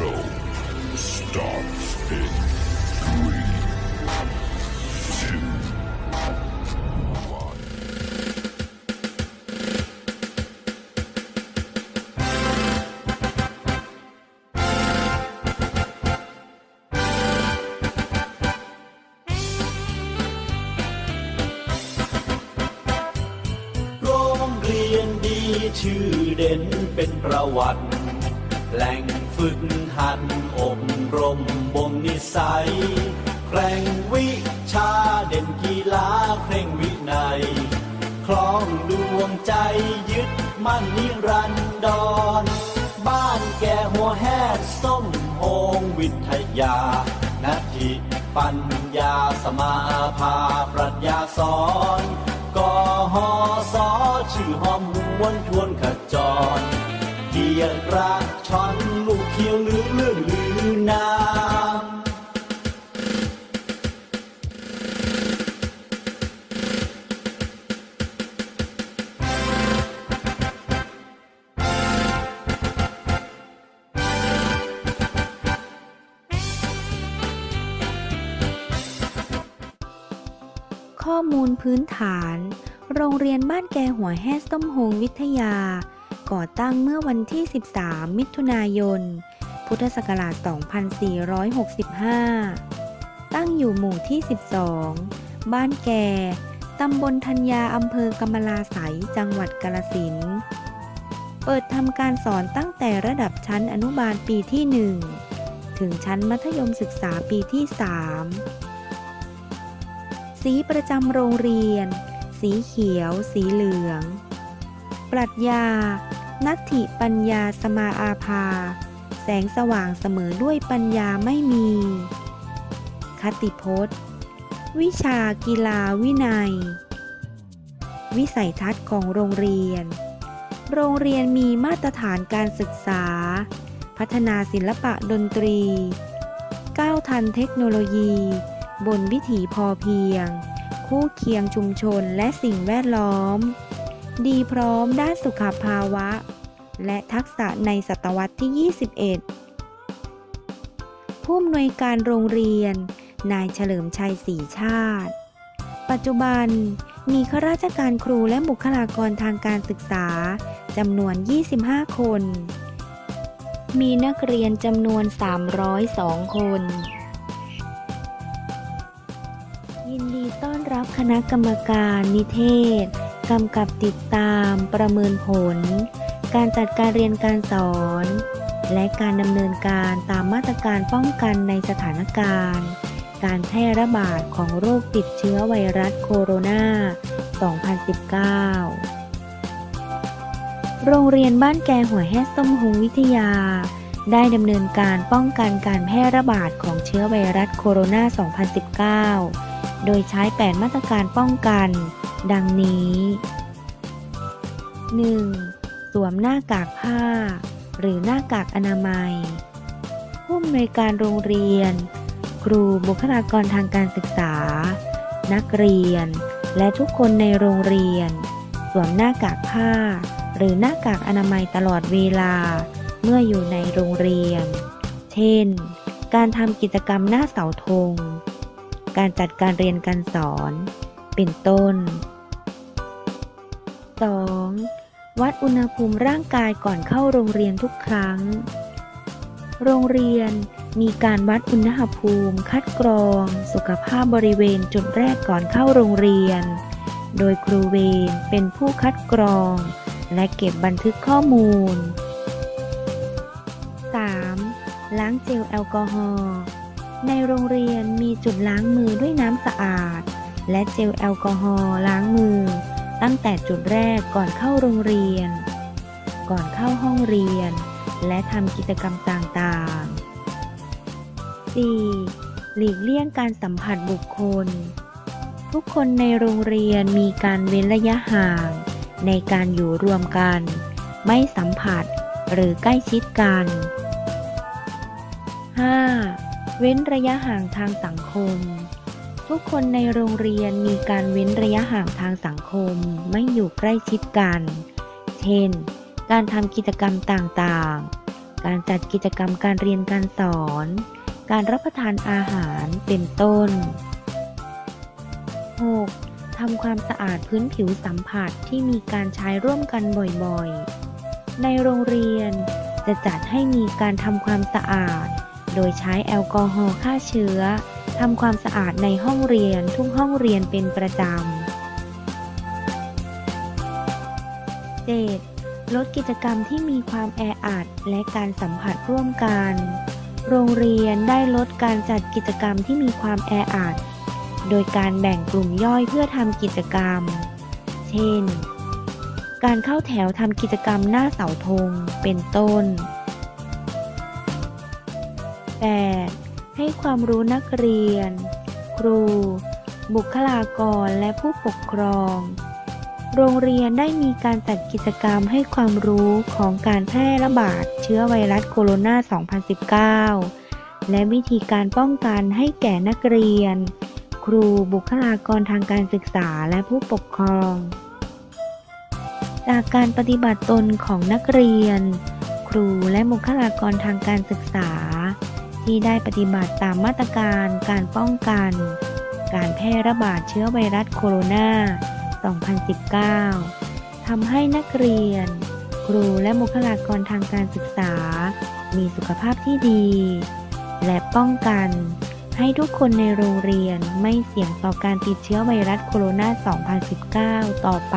show starts in three, two, one. โรงเรียนดีชื่อเด่นเป็นประวัติแหล่ง ฝึกหัดอบรมบ่มนิสัยแกร่งวิชาเด่นกีฬาเคร่งวินัยคล้องดวงใจยึดมั่นนิรันดร บ้านแก่หัวแห่ส้มโฮงวิทยานาทิปัญญาสมาภาปรัชญาสอนกอหอสอชื่อหอมหวนทวนขจร เกียรติรักชอนลูกเขียวลือเลื่องลือนามข้อมูลพื้นฐาน โรงเรียนบ้านแกหัวแห่ส้มโฮงวิทยา ก่อตั้งเมื่อวันที่ 13 มิถุนายน พุทธศักราช 2465 ตั้งอยู่หมู่ที่ 12 บ้านแก่ ตำบลธัญญาอำเภอกำมะลาไสยจังหวัดกาลสิน เปิดทำการสอนตั้งแต่ระดับชั้นอนุบาลปีที่ 1 ถึงชั้นมัธยมศึกษาปีที่ 3 สีประจำโรงเรียน สีเขียว สีเหลืองปรัชญา นัตถิปัญญาสมาอาภา แสงสว่างเสมอด้วยปัญญาไม่มี คติพจน์ วิชากีฬาวินัย วิสัยทัศน์ของโรงเรียน โรงเรียนมีมาตรฐานการศึกษา พัฒนาศิลปะดนตรี ก้าวทันเทคโนโลยี บนวิถีพอเพียง คู่เคียงชุมชนและสิ่งแวดล้อมดีพร้อมด้านสุขภาวะ และทักษะในศตวรรษที่ 21 ผู้อำนวยการโรงเรียน นายเฉลิมชัยศรีชาติ ปัจจุบันมีข้าราชการครูและบุคลากรทางการศึกษาจำนวน 25 คน มีนักเรียนจำนวน 302 คน ยินดีต้อนรับคณะกรรมการนิเทศ กำกับติดตามประเมินผล การจัดการเรียนการสอน และการดำเนินการตามมาตรการป้องกันในสถานการณ์ การแพร่ระบาดของโรคติดเชื้อไวรัสโคโรนา 2019 โรงเรียนบ้านแกหัวแห่ส้มหงวิทยา ได้ดำเนินการป้องกันการแพร่ระบาดของเชื้อไวรัสโคโรนา 2019 โดยใช้ 8 มาตรการป้องกัน ดังนี้ 1. สวมหน้ากากผ้า หรือหน้ากากอนามัย ผู้อำนวยการโรงเรียน ครูบุคลากรทางการศึกษา นักเรียน และทุกคนในโรงเรียน สวมหน้ากากผ้า หรือหน้ากากอนามัยตลอดเวลา เมื่ออยู่ในโรงเรียน เช่น การทำกิจกรรมหน้าเสาธง การจัดการเรียนการสอน เป็นต้น 2. วัดอุณหภูมิร่างกายก่อนเข้าโรงเรียนทุกครั้ง โรงเรียนมีการวัดอุณหภูมิ คัดกรอง สุขภาพบริเวณจุดแรกก่อนเข้าโรงเรียน โดยครูเวรเป็นผู้คัดกรอง และเก็บบันทึกข้อมูล 3. ล้างเจลแอลกอฮอล์ ในโรงเรียนมีจุดล้างมือด้วยน้ำสะอาด และเจลแอลกอฮอล์ล้างมือ ตั้งแต่จุดแรกก่อนเข้าโรงเรียน ก่อนเข้าห้องเรียน และทำกิจกรรมต่างๆ 4. หลีกเลี่ยงการสัมผัสบุคคล ทุกคนในโรงเรียนมีการเว้นระยะห่าง ในการอยู่รวมกัน ไม่สัมผัสหรือใกล้ชิดกัน 5. เว้นระยะห่างทางสังคม ทุกคนในโรงเรียนมีการเว้นระยะห่างทางสังคม ไม่อยู่ใกล้ชิดกัน เช่น การทำกิจกรรมต่างๆ การจัดกิจกรรมการเรียนการสอน การรับประทานอาหาร เป็นต้น 6. ทำความสะอาดพื้นผิวสัมผัสที่มีการใช้ร่วมกันบ่อยๆ ในโรงเรียนจะจัดให้มีการทำความสะอาด โดยใช้แอลกอฮอล์ฆ่าเชื้อ ทำความสะอาดในห้องเรียนทุกห้องเรียนเป็นประจำ 7. ลดกิจกรรมที่มีความแออัดและการสัมผัสร่วมกัน โรงเรียนได้ลดการจัดกิจกรรมที่มีความแออัด โดยการแบ่งกลุ่มย่อยเพื่อทำกิจกรรม เช่น การเข้าแถวทำกิจกรรมหน้าเสาธง เป็นต้น 8. ให้ความรู้นักเรียน ครู บุคลากรและผู้ปกครอง โรงเรียนได้มีการจัดกิจกรรมให้ความรู้ของการแพร่ระบาดเชื้อไวรัสโคโรนา 2019 และวิธีการป้องกันให้แก่นักเรียน ครูบุคลากรทางการศึกษาและผู้ปกครอง จากการปฏิบัติตนของนักเรียน ครูและบุคลากรทางการศึกษา ที่ได้ปฏิบัติตามมาตรการการป้องกัน การแพร่ระบาดเชื้อไวรัสโคโรนา 2019 ทำให้นักเรียน ครูและบุคลากรทางการศึกษา มีสุขภาพที่ดี และป้องกัน ให้ทุกคนในโรงเรียนไม่เสี่ยงต่อการติดเชื้อไวรัสโคโรนา 2019 ต่อไป